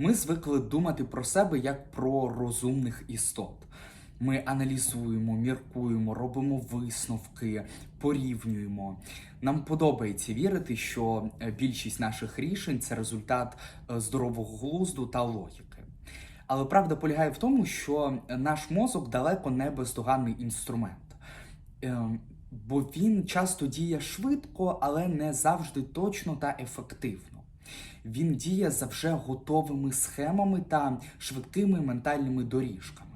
Ми звикли думати про себе як про розумних істот. Ми аналізуємо, міркуємо, робимо висновки, порівнюємо. Нам подобається вірити, що е, більшість наших рішень це результат е, здорового глузду та логіки. Але правда полягає в тому, що наш мозок далеко не бездоганний інструмент. Ем, Бо він часто діє швидко, але не завжди точно та ефективно. Він діє за вже готовими схемами та швидкими ментальними доріжками.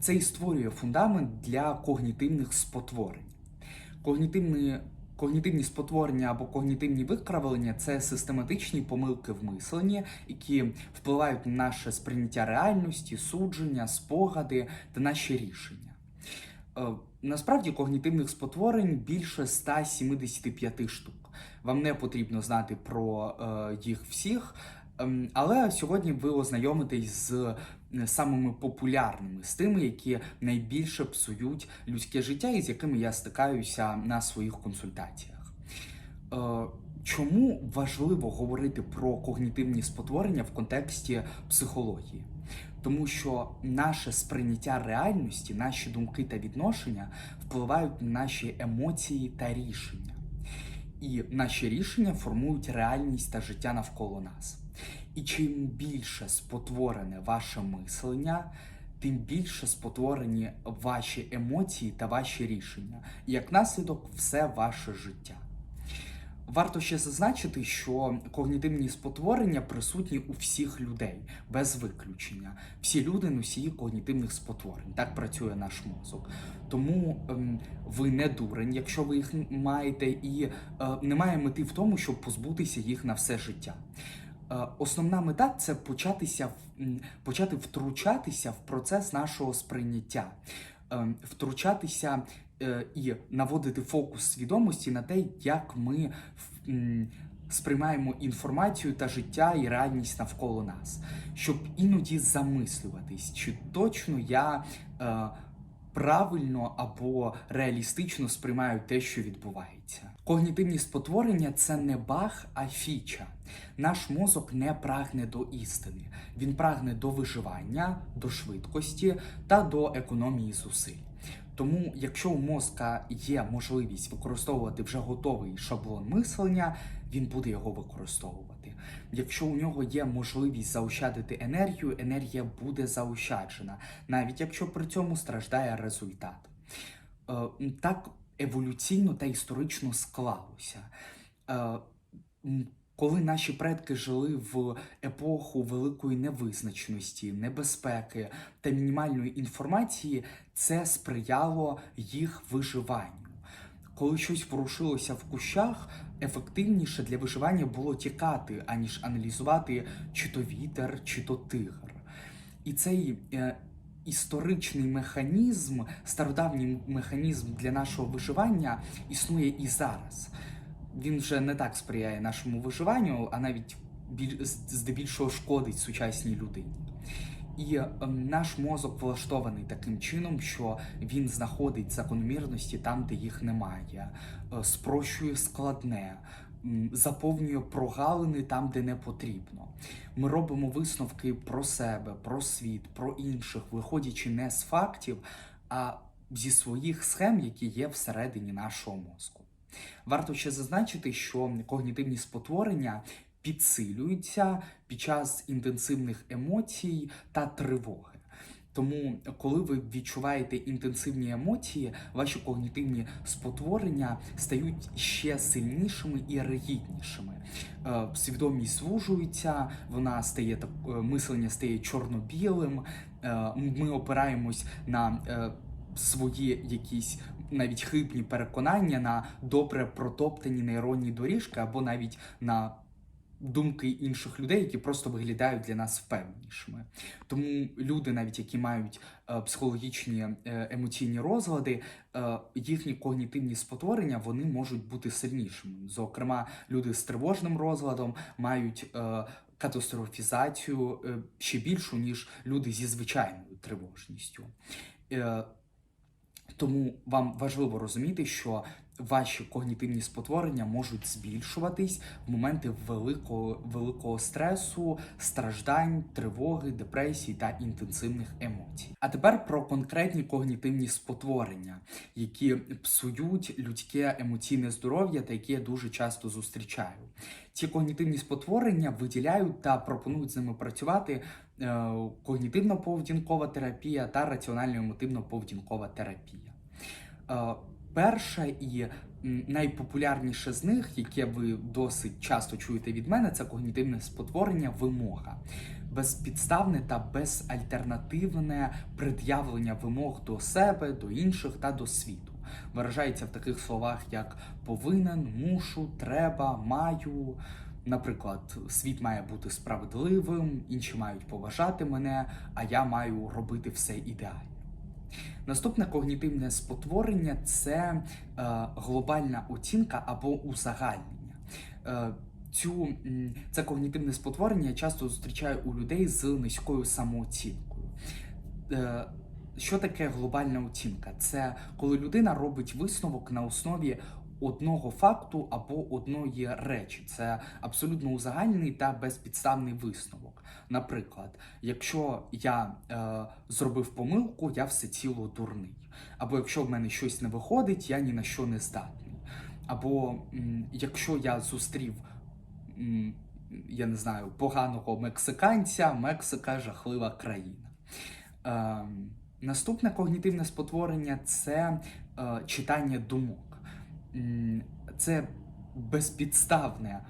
Це і створює фундамент для когнітивних спотворень. Когнітивні, когнітивні спотворення або когнітивні викривлення це систематичні помилки в мисленні, які впливають на наше сприйняття реальності, судження, спогади та наші рішення. Е, Насправді когнітивних спотворень більше 175 штук. Вам не потрібно знати про е, їх всіх, ем, але сьогодні ви ознайомитесь з е, самими популярними, з тими, які найбільше псують людське життя і з якими я стикаюся на своїх консультаціях. Е, Чому важливо говорити про когнітивні спотворення в контексті психології? Тому що наше сприйняття реальності, наші думки та відношення впливають на наші емоції та рішення. І наші рішення формують реальність та життя навколо нас. І чим більше спотворене ваше мислення, тим більше спотворені ваші емоції та ваші рішення, як наслідок, все ваше життя. Варто ще зазначити, що когнітивні спотворення присутні у всіх людей без виключення. Всі люди носії когнітивних спотворень. Так працює наш мозок. Тому ем, ви не дурень, якщо ви їх маєте, і е, немає мети в тому, щоб позбутися їх на все життя. Е, Основна мета це початися почати втручатися в процес нашого сприйняття, Е, втручатися і наводити фокус свідомості на те, як ми сприймаємо інформацію та життя і реальність навколо нас, щоб іноді замислюватись, чи точно я е, правильно або реалістично сприймаю те, що відбувається. Когнітивні спотворення це не баг, а фіча. Наш мозок не прагне до істини. Він прагне до виживання, до швидкості та до економії зусиль. Тому, якщо у мозка є можливість використовувати вже готовий шаблон мислення, він буде його використовувати. Якщо у нього є можливість заощадити енергію, енергія буде заощаджена, навіть якщо при цьому страждає результат. Е, Так еволюційно та історично склалося. Коли наші предки жили в епоху великої невизначеності, небезпеки та мінімальної інформації, це сприяло їх виживанню. Коли щось ворушилося в кущах, ефективніше для виживання було тікати, аніж аналізувати, чи то вітер, чи то тигр. І цей е, історичний механізм, стародавній механізм для нашого виживання існує і зараз. Він вже не так сприяє нашому виживанню, а навіть біль, здебільшого шкодить сучасній людині. І ем, наш мозок влаштований таким чином, що він знаходить закономірності там, де їх немає, е, спрощує складне, заповнює прогалини там, де не потрібно. Ми робимо висновки про себе, про світ, про інших, виходячи не з фактів, а зі своїх схем, які є всередині нашого мозку. Варто ще зазначити, що когнітивні спотворення підсилюються під час інтенсивних емоцій та тривоги. Тому, коли ви відчуваєте інтенсивні емоції, ваші когнітивні спотворення стають ще сильнішими і ригіднішими. Е, Свідомість звужується, вона стає е, мислення стає чорно-білим. е, Ми опираємось на свої якісь навіть хибні переконання на добре протоптані нейронні доріжки або навіть на думки інших людей, які просто виглядають для нас впевненішими. Тому люди, навіть які мають е, психологічні е, емоційні розлади, е, їхні когнітивні спотворення вони можуть бути сильнішими. Зокрема, люди з тривожним розладом мають е, катастрофізацію е, ще більшу, ніж люди зі звичайною тривожністю. Е, тому вам важливо розуміти, що ваші когнітивні спотворення можуть збільшуватись в моменти великого, великого стресу, страждань, тривоги, депресії та інтенсивних емоцій. А тепер про конкретні когнітивні спотворення, які псують людське емоційне здоров'я та які я дуже часто зустрічаю. Ці когнітивні спотворення виділяють та пропонують з ними працювати е, когнітивно-поведінкова терапія та раціонально-емотивно-поведінкова терапія. Перша і найпопулярніше з них, яке ви досить часто чуєте від мене, це когнітивне спотворення вимога. Безпідставне та безальтернативне пред'явлення вимог до себе, до інших та до світу. Виражається в таких словах, як повинен, мушу, треба, маю. Наприклад, світ має бути справедливим, інші мають поважати мене, а я маю робити все ідеально. Наступне когнітивне спотворення це е, глобальна оцінка або узагальнення. Е, цю, це когнітивне спотворення я часто зустрічаю у людей з низькою самооцінкою. Е, що таке глобальна оцінка? Це коли людина робить висновок на основі одного факту або одної речі. Це абсолютно узагальний та безпідставний висновок. Наприклад, якщо я е, зробив помилку, я все ціло дурний. Або якщо в мене щось не виходить, я ні на що не здатний. Або м, якщо я зустрів, м, я не знаю, поганого мексиканця, Мексика жахлива країна. Е, наступне когнітивне спотворення це е, читання думок. Це безпідставне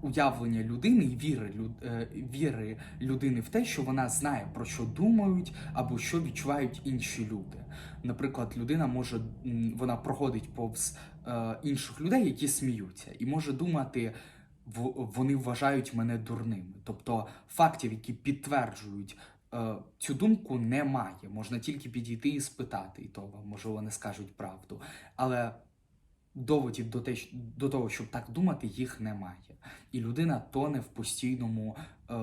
уявлення людини і віри, люд- е, віри людини в те, що вона знає про що думають або що відчувають інші люди. Наприклад, людина може вона проходить повз е, інших людей, які сміються, і може думати. «В- Вони вважають мене дурним. Тобто фактів, які підтверджують е, цю думку, немає. Можна тільки підійти і спитати, і то вам можливо не скажуть правду. Але доводів до, те, до того, щоб так думати, їх немає. І людина тоне в постійному, е,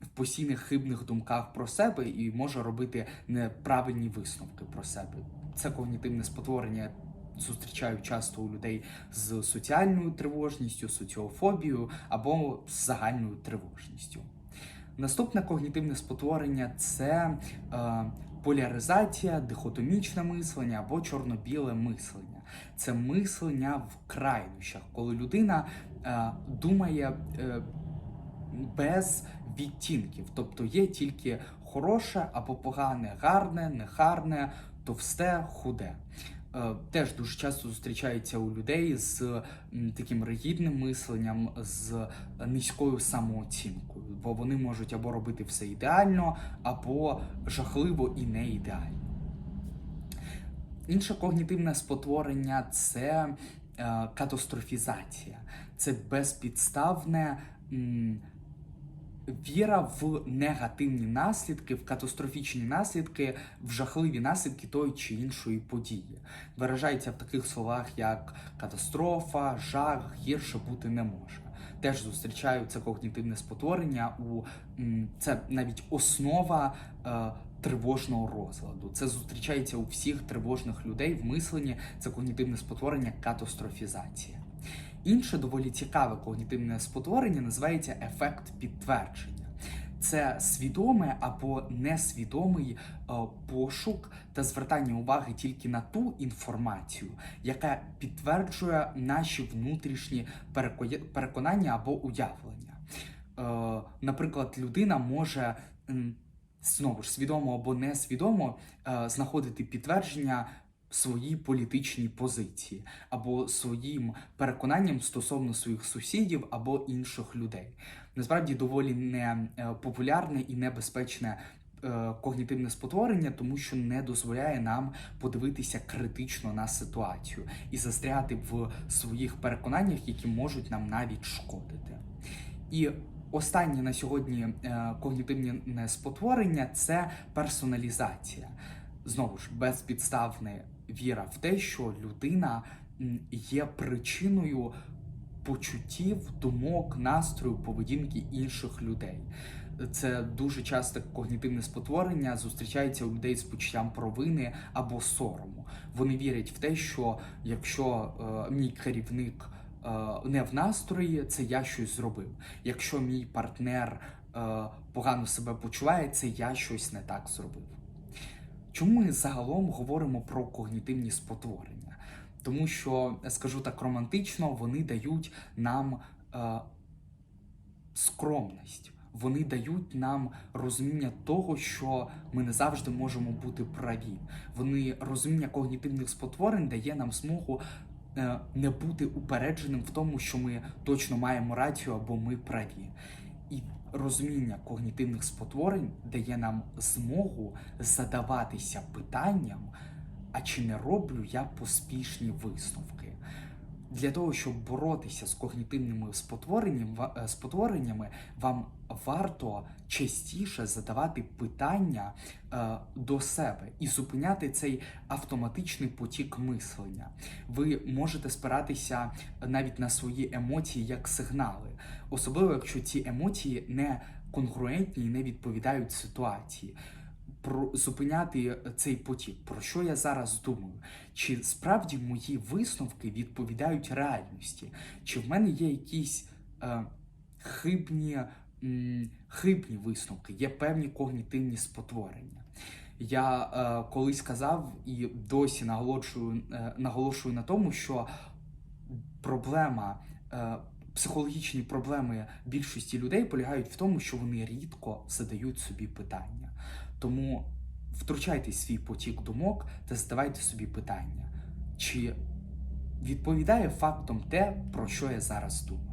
в постійних хибних думках про себе і може робити неправильні висновки про себе. Це когнітивне спотворення. Зустрічаю часто у людей з соціальною тривожністю, соціофобією або з загальною тривожністю. Наступне когнітивне спотворення це е, поляризація, дихотомічне мислення або чорно-біле мислення. Це мислення в крайнощах, коли людина е, думає е, без відтінків, тобто є тільки хороше або погане, гарне, негарне, товсте, худе. Е, Теж дуже часто зустрічається у людей з таким ригідним мисленням, з низькою самооцінкою, бо вони можуть або робити все ідеально, або жахливо і не ідеально. Інше когнітивне спотворення це е, катастрофізація, це безпідставне. м, Віра в негативні наслідки, в катастрофічні наслідки, в жахливі наслідки тої чи іншої події. Виражається в таких словах, як катастрофа, жах, гірше бути не може. Теж зустрічаю це когнітивне спотворення. У це навіть основа е, тривожного розладу. Це зустрічається у всіх тривожних людей в мисленні. Це когнітивне спотворення, катастрофізація. Інше доволі цікаве когнітивне спотворення називається ефект підтвердження. Це свідомий або несвідомий е, пошук та звертання уваги тільки на ту інформацію, яка підтверджує наші внутрішні переконання або уявлення. Е, наприклад, людина може знову ж свідомо або несвідомо е, знаходити підтвердження своїй політичній позиції або своїм переконанням стосовно своїх сусідів або інших людей. Насправді доволі не е, і небезпечне. е, Когнітивне спотворення, тому що не дозволяє нам подивитися критично на ситуацію і застряти в своїх переконаннях, які можуть нам навіть шкодити. І останнє на сьогодні е, когнітивне спотворення це персоналізація. Знову ж безпідставна віра в те, що людина є причиною почуттів, думок, настрою, поведінки інших людей. це дуже часто когнітивне спотворення зустрічається у людей з почуттям провини або сорому. Вони вірять в те, що якщо е, мій керівник не в настрої, це я щось зробив. Якщо мій партнер е, погано себе почуває, це я щось не так зробив. Чому ми загалом говоримо про когнітивні спотворення? Тому що, скажу так романтично, вони дають нам е, скромність. Вони дають нам розуміння того, що ми не завжди можемо бути праві. Вони розуміння когнітивних спотворень дає нам змогу е, не бути упередженим в тому, що ми точно маємо рацію або ми праві. І розуміння когнітивних спотворень дає нам змогу задаватися питанням, а чи не роблю я поспішні висновки? Для того, щоб боротися з когнітивними е, спотвореннями, вам варто частіше задавати питання е, до себе і зупиняти цей автоматичний потік мислення. Ви можете спиратися навіть на свої емоції як сигнали, особливо якщо ці емоції не конгруентні і не відповідають ситуації. Про зупиняти цей потік, про що я зараз думаю? Чи справді мої висновки відповідають реальності? Чи в мене є якісь е, хибні, м, хибні висновки, є певні когнітивні спотворення? Я е, колись казав і досі наголошую, е, наголошую на тому, що проблема. Е, Психологічні проблеми більшості людей полягають в тому, що вони рідко задають собі питання. Тому втручайте свій потік думок та задавайте собі питання, чи відповідає фактом те, про що я зараз думаю.